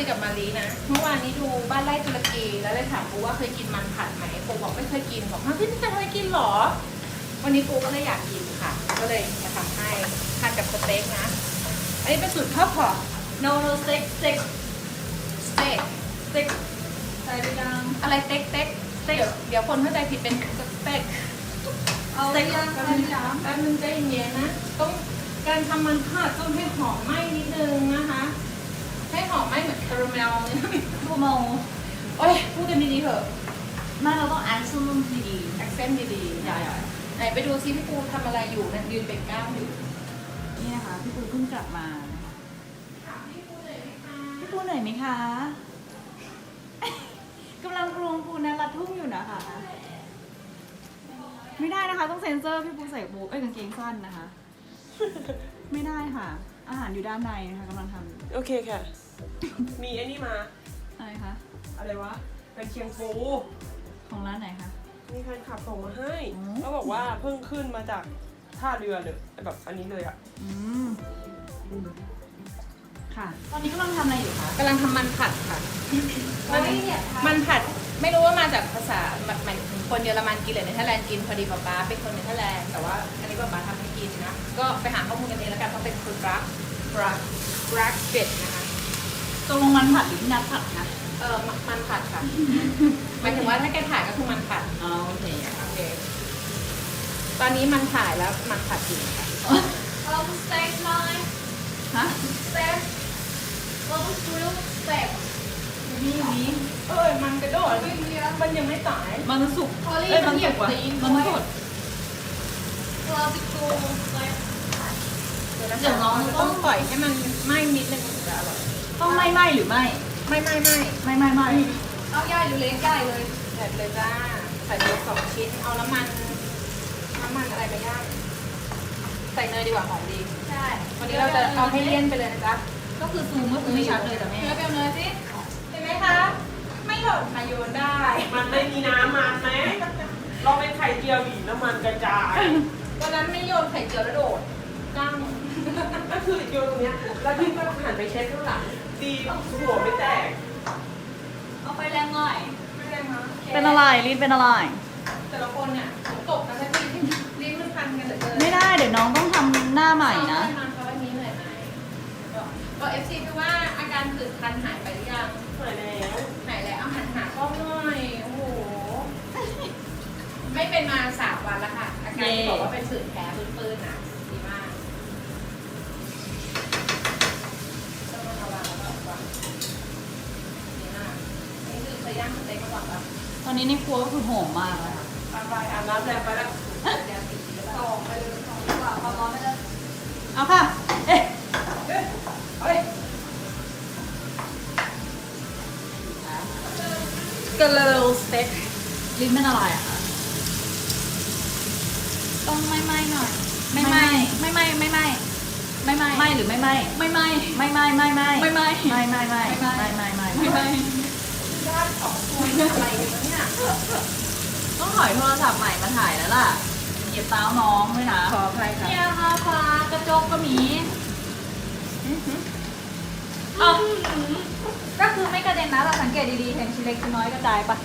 ยกับมารีนะ เมื่อวานนี้ดูบ้านไร่ตุรกีแล้วเลยถามปูว่าเคยกินมันผัดไหมปูบอกไม่เคยกินบอกฮะพี่ไม่เคยกินเหรอ วันนี้ปูก็เลยอยากกินค่ะ ก็เลยจะทำให้ทานกับสเต็กนะ อันนี้เป็นสูตรข้าวพอร์ตโนโนสเต็กสเต็กสเต็กสเต็กใส่ไปยังอะไรเต็กเต็กเต็กเดี๋ยวเดี๋ยวคนเข้าใจผิดเป็นสเต็กเอาไปยังแป๊ใส่บไปนึงยังแป๊บนึงใจเย็นๆนะ ต้องการทำมันผัดต้องให้หอมไหม้นิดนึงนะคะ ให้หอมไหม้เหมือนคาราเมลเลยนะบูโมโอ้ยพูดกันดีๆเถอะแม่เราต้องอ่านซูมดีดีแอคเซนต์ดีๆใช่ไหนไปดูซิพี่ปูทำอะไรอยู่นะยืนเป็นกล้ามอยู่นี่นะคะพี่ปูเพิ่งกลับมานะคะถามพี่ปูเลยไหมคะพี่ปูเหนื่อยไหมคะ กำลังรวงปูนะรัดทุ่งอยู่นะคะ ไม่ได้นะคะ ต้องเซ็นเซอร์พี่ปูใส่บูเอ้ยกางเกงสั้นนะคะ ไม่ได้ค่ะ อาหารอยู่ด้านในนะคะกำลังทำโอเคค่ะ มีไอ้นี่มา อะไรคะ อะไรวะ เป็นเชียงปู ของร้านไหนคะ มีแฟนคลับส่งมาให้อ๋อเขาบอกว่าเพิ่งขึ้นมาจากท่าเรือเลยแบบอันนี้เลยอะ อืม ค่ะ ตอนนี้กำลังทำอะไรอยู่คะ กำลังทำมันผัดค่ะ มันมันผัดไม่รู้ว่ามาจากภาษาหมายถึงคนเยอรมันกินหรือเนเธอร์แลนด์กินพอดีป๊าป๊าเป็นคนเนเธอร์แลนด์แต่ว่าอันนี้ป๊าป๊าทำให้ กินนะ ก็ไปหาข้อมูลกันเองแล้วกันเพราะเป็นคือรักรักรักเป็ดนะคะตกลงมันผัดหรือพี่นัดผัดคะเออมันมันผัดค่ะหมายถึงว่าถ้าแกถ่ายก็คือมันผัดอ๋อโอเคโอเคตอนนี้มันถ่ายแล้วมันผัดอยู่ค่ะเอาสเต็กหน่อยฮะสเต็กเราต้องกริลสเต็กนี่นี้เอ้ยมันกระโดดมันยังไม่ตายมันสุกพอลี่เอ้ยมัมันนเหยีสุยบกว่ะตีนมันสด เราจะกรูสเต็กเดี๋ยวนะเดี๋ยวน้องต้องปล่อยให้มันไหม้นิดนึงถึงจะอร่อยต้องไม่ไหม้หรือไม่ไม่ไม่ไม่ไม่ไม่ไม่เอาย่ายหรือเล็กย่ายเลยเด็ดเลยจ้าใส่เนื้อสองชิ้น เอาน้ำมันน้ำมันอะไรไปย่างใส่เนยดีกว่าหอมดีใช่วันนี้เราจะเอาให้เลี่ยนไปเลยนะจ๊ะก็คือซูมก็คือไม่ชัดเลยแต่แม่เนื้อเปรี้ยวเนยสิเห็นไหมคะ ไม่หล่นมาโยนได้ มันไม่มีน้ำมันไหมเราเป็นไข่เจียวหวีน้ำมันกระจาย วันนั้นไม่โยนไข่เจียวแล้วโดดกั้งก็คือโยนตรงเนี้ยแล้วพี่ก็หันไปเช็ดข้างหลังดีหัวไม่แตกเอาไปแรงหน่อยไม่ได้มั้งเป็นอะไรลิ้นเป็นอะไร แต่ละคนเนี่ยฝนตกนะสักทีที่รีบมันพันกันเหลือเกินไม่ได้เดี๋ยวน้องต้องทำหน้าใหม่นะเอามาเขาวันนี้เหนื่อยไหมก็เอฟซีคือว่าอาการผื่นคันหายไปหรือยังหายแล้วหายแล้วเอาหันหากล้องหน่อยโอ้โหไม่เป็นมาสามวั นาการที่บอกว่าเป็นผื่นแพ้ปื้นๆนะดีมากต้องมาระวังแล้วก็วางดีมากนี่คือเคยย่างสเต็กมาก่อนปะตอนนี้ในครัวก็คือหอมมากเลยค่ะอาบไปอาบน้ำแล้วไปแล้วเดี๋ยวติดแล้วสองไปเลยสองดีกว่าความร้อนไม่ได้เอาค่ะ เอ๊ะเฮ้ยเฮ้ยกะเลวสเต็กลิ้นเป็นอะไรอะคะ ต้องไม่ไหม้หน่อย ไม่ไหม้ไม่ไหม้ไม่ไหม้ไม่ไหม้ไม้หรือไม่ไหม้ไม่ไหม้ไม่ไหม้ไม่ไหม้ไม่ไหม้ไม่ไม่ไม่ไม่ไหม้ไม่ไม่ไม่ไม่ไหม้ญาติสองคนอะไรกันวะเนี่ยต้องถอยโทรศัพท์ใหม่มาถ่ายแล้วล่ะเหยียบเท้าน้องด้วยนะขออภัยค่ะเนี่ยค่ะฟ้ากระจกก็มีเอ้าก็คือไม่กระเด็นนะเราสังเกตดีๆเห็นชิ้นเล็กชิ้นน้อยกระจายปะ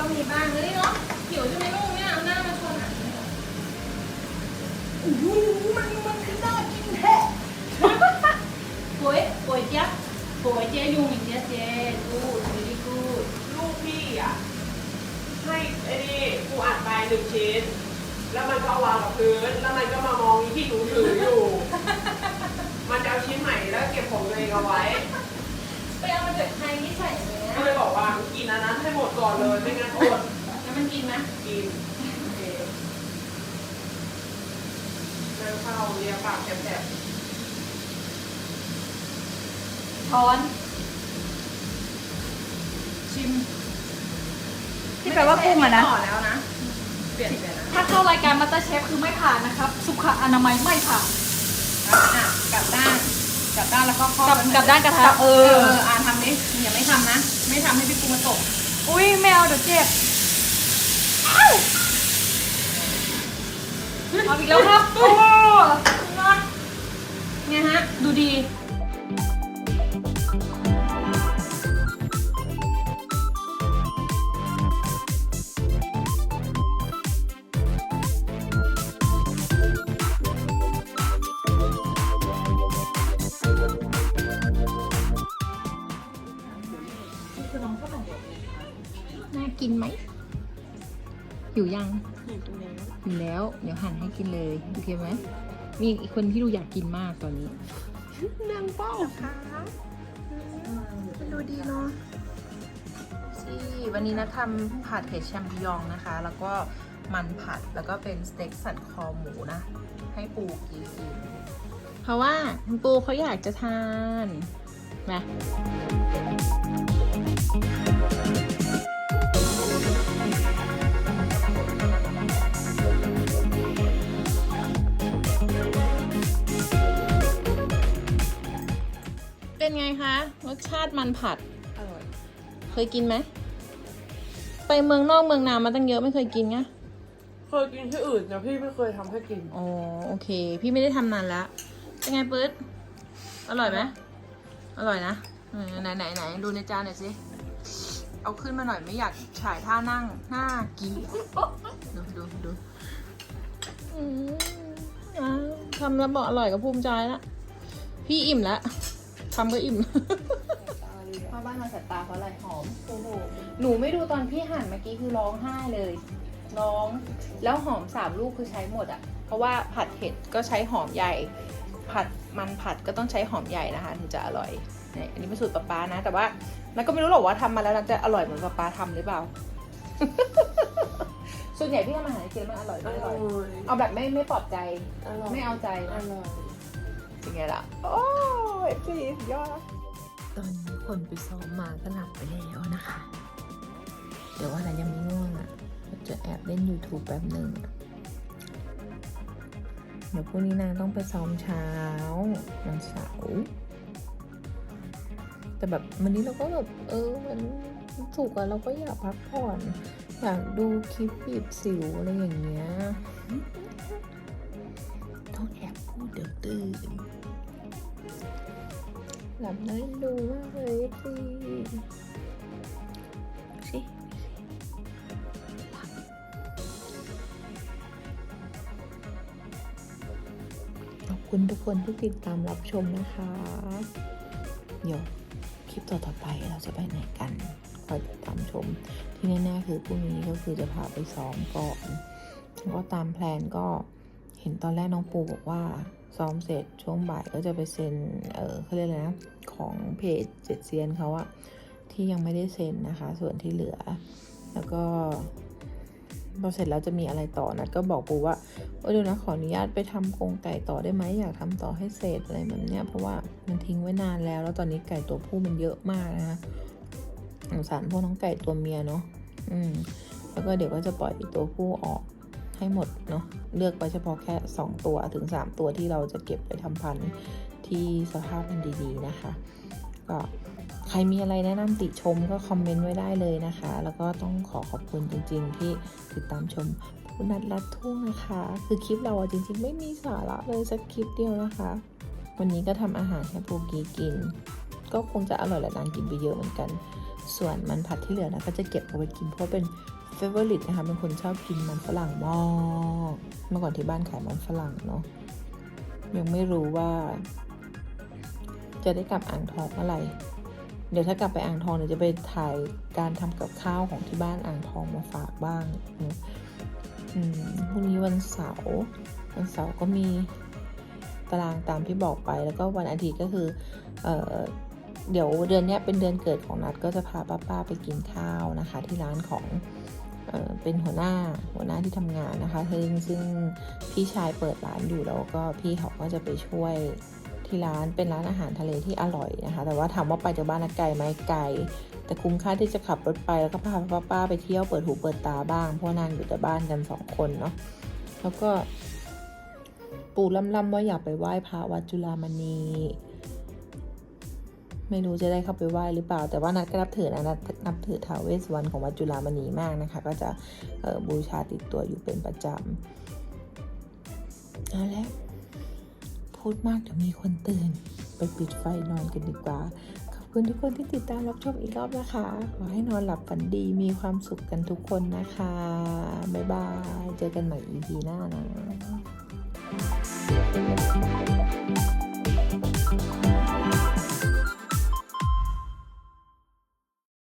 ต้องมีบ้างเลยเนาะหิวใช่ไหมลูกเนี่ยเอาหน้ามาชนอะโอ้โห มันมันคือน่ากินแท้ป่วยป่วยเจ๊ยบป่วยเจ๊ยยุงอีกเจ๊ยเจ๊กูดวีดีกูดลูกพี่อะ ให้ไอ้นี่กูอัดไปหนึ่งชิ้น แล้วมันก็เอาวางกับพื้น แล้วมันก็มามองอีที่หนูถืออยู่ มันจะเอาชิ้นใหม่แล้วเก็บของตัวเองเอาไว้ไปเอามาจากใครที่ใส่เนี้ก็เลยบอกว่ากินอันนั้นให้หมดก่อนเลยไม่งั้นอดแล้วมันกินไหมกินโอเคนั่ง เข้าเรียปากแฉบช้อน ชิมที่แปลว่ากุ้งอะนะไม่ต่อแล้วนะ เปลี่ยนเปลี่ยนนะถ้าเข้ารายการมาสเตอร์เชฟคือไม่ผ่านนะครับ สุขอนามัยไม่ผ่าน อะกลับด้านกลับด้านแล้วก็ครอบกลับไว้เหมือกลับด้านกระทะเอออ่าทำดิอย่าไม่ทำนะ ไม่ทำให้พี่ปูมาตกอุ้ยไม่เอาเดี๋ยวเจ็บเอาอีกแล้วครับโอ้ เนี่ยฮะ ดูดี น่ากินไหมหิวยังหิวแล้ว เดี๋ยวหั่นให้กินเลย โอเคไหม มีอีกคนที่ดูอยากกินมากตอนนี้นางเป้าค่ะมันดูดีเนาะสิวันนี้นะทำผัดเห็ดแชมปิญองนะคะ แล้วก็มันผัดแล้วก็เป็นสเต็กสันคอหมูนะ ให้ปูกินกินเพราะว่าคุณปูเขาอยากจะทานมา รสชาติมันผัด อร่อย เคยกินไหม ไปเมืองนอกเมืองนามาตั้งเยอะไม่เคยกินไงเคยกินที่อื่นแต่พี่ไม่เคยทำให้กิน อ๋อโอเค พี่ไม่ได้ทำนานแล้วเป็นไงปื๊ดอร่อยไหมอร่อยนะเออไหนไหนไหนดูในจานหน่อยสิ เอาขึ้นมาหน่อยไม่อยากฉายท่านั่งหน้ากีดูดูดูอืมอะทำแล้วบอกอร่อยก็ภูมิใจละพี่อิ่มแล้ว ทำก็อิ่ม พ่อบ้านมาสายตาเพราะอะไรหอม โอ้โห หนูไม่ดูตอนพี่หั่นเมื่อกี้คือร้องไห้เลยร้อง แล้วหอมสามลูกคือใช้หมดอะ่ะ เพราะว่าผัดเห็ดก็ใช้หอมใหญ่ ผัดมันผัดก็ต้องใช้หอมใหญ่นะคะถึงจะอร่อยเนี่ยอันนี้เป็นสูตรป๊าป๊านะ แต่ว่านัทก็ไม่รู้หรอกว่าทำมาแล้วนัทจะอร่อยเหมือนป๊าป๊าทำหรือเปล่า ส่วนใหญ่พี่ทำอาหารให้กินแล้วมันอร่อยอไม่อร่ร่ออยยเอาแบบไม่ไม่ปลอบใจ อร่อย ไม่เอาใจอนะ ร่อย เป็นไงล่ะ โอ้ยพี่ยอด ตอนนี้คนไปซ้อมมาก็หลับไปแล้วนะคะ เดี๋ยวว่าอะไรยังไม่ง่วงอะจะแอบเล่น YouTube แป๊บหนึ่ง เดี๋ยวพรุ่งนี้นางต้องไปซ้อมเช้าวันเสาร์แต่แบบวันนี้เราก็แบบเออมันถูกอะเราก็อยากพักผ่อน อยากดูคลิปบีบสิวอะไรอย่างเงี้ย เดี๋ยวตื่นหลับได้ดูมากเลยสิสิขอบคุณทุกคนที่ติดตามรับชมนะคะ เดี๋ยวคลิปต่อๆไปเราจะไปไหนกันคอยติดตามชม ที่แน่ๆคือพรุ่งนี้ก็คือจะพาไปซ้อมก่อน แล้วก็ตามแพลนก็ เห็นตอนแรกน้องปูบอกว่าซ้อมเสร็จช่วงบ่ายก็จะไปเซ็น เออเขาเรียกอะไรนะ ของเพจเจ็ดเซียนเขาอะที่ยังไม่ได้เซ็นนะคะ ส่วนที่เหลือ แล้วก็พอเสร็จแล้วจะมีอะไรต่อนัดก็บอกปูว่าเออเดี๋ยวนะขออนุญาตไปทำกรงไก่ต่อได้ไหมอยากทำต่อให้เสร็จอะไรแบบเนี้ยเพราะว่ามันทิ้งไว้นานแล้ว แล้วตอนนี้ไก่ตัวผู้มันเยอะมากนะคะสงสารพวกน้องไก่ตัวเมียเนาะอืมแล้วก็เดี๋ยวก็จะปล่อยตัวผู้ออก ให้หมดเนาะเลือกไปเฉพาะแค่ 2 ตัวถึง 3 ตัวที่เราจะเก็บไปทำพันธุ์ที่สภาพมันดีๆนะคะ ก็ใครมีอะไรแนะนำติชมก็คอมเมนต์ไว้ได้เลยนะคะ แล้วก็ต้องขอขอบคุณจริง ๆ ที่ติดตามชมคุณนัดลัดทุ่งนะคะ คือคลิปเราจริง ๆ ไม่มีสาระเลยสักคลิปเดียวนะคะ วันนี้ก็ทำอาหารให้ปูกีกิน ก็คงจะอร่อยและนางกินไปเยอะเหมือนกัน ส่วนมันผัดที่เหลือนะก็จะเก็บเอาไว้กินเพราะเป็น เฟเวอร์ลิตนะคะเป็นคนชอบกินมันฝรั่งมากเมื่อก่อนที่บ้านขายมันฝรั่งเนาะยังไม่รู้ว่า จะได้กลับอ่างทองเมื่อไหร่เดี๋ยวถ้ากลับไปอ่างทองเดี๋ยวจะไปถ่ายการทำกับข้าวของที่บ้านอ่างทองมาฝากบ้างอืมพรุ่งนี้วันเสาร์วันเสาร์ก็มีตารางตามที่บอกไปแล้วก็วันอาทิตย์ก็คือเอ่อเดี๋ยวเดือนนี้เป็นเดือนเกิดของนัดก็จะพาป้าป้าๆไปกินข้าวนะคะ ที่ร้านของ เป็นหัวหน้าหัวหน้าที่ทำงานนะคะซึ่งซึ่งพี่ชายเปิดร้านอยู่แล้วก็พี่เขาก็จะไปช่วยที่ร้านเป็นร้านอาหารทะเลที่อร่อยนะคะ แต่ว่าถามว่าไปจากบ้านไกลไหมไกล แต่คุ้มค่าที่จะขับรถไปแล้วก็พาป้าป้าๆไปเที่ยวเปิดหูเปิดตาบ้างเพราะว่านางอยู่แต่บ้านกันสองคนเนาะแล้วก็ปู่ล่ำๆว่าอยากไปไหว้พระวัดจุฬามณี ไม่รู้จะได้เข้าไปไหว้หรือเปล่า แต่ว่านัดก็นับถือนะนัดนับถือท้าวเวสสวรรณของวัดจุฬามณีมากนะคะ ก็จะบูชาติดตัวอยู่เป็นประจำนอนแล้วพูดมากเดี๋ยวมีคนตื่น ไปปิดไฟนอนกันดีกว่า ขอบคุณทุกคนที่ติดตามรับชมอีกรอบนะคะ ขอให้นอนหลับฝันดีมีความสุขกันทุกคนนะคะ บ๊ายบาย เจอกันใหม่ EP หน้านะ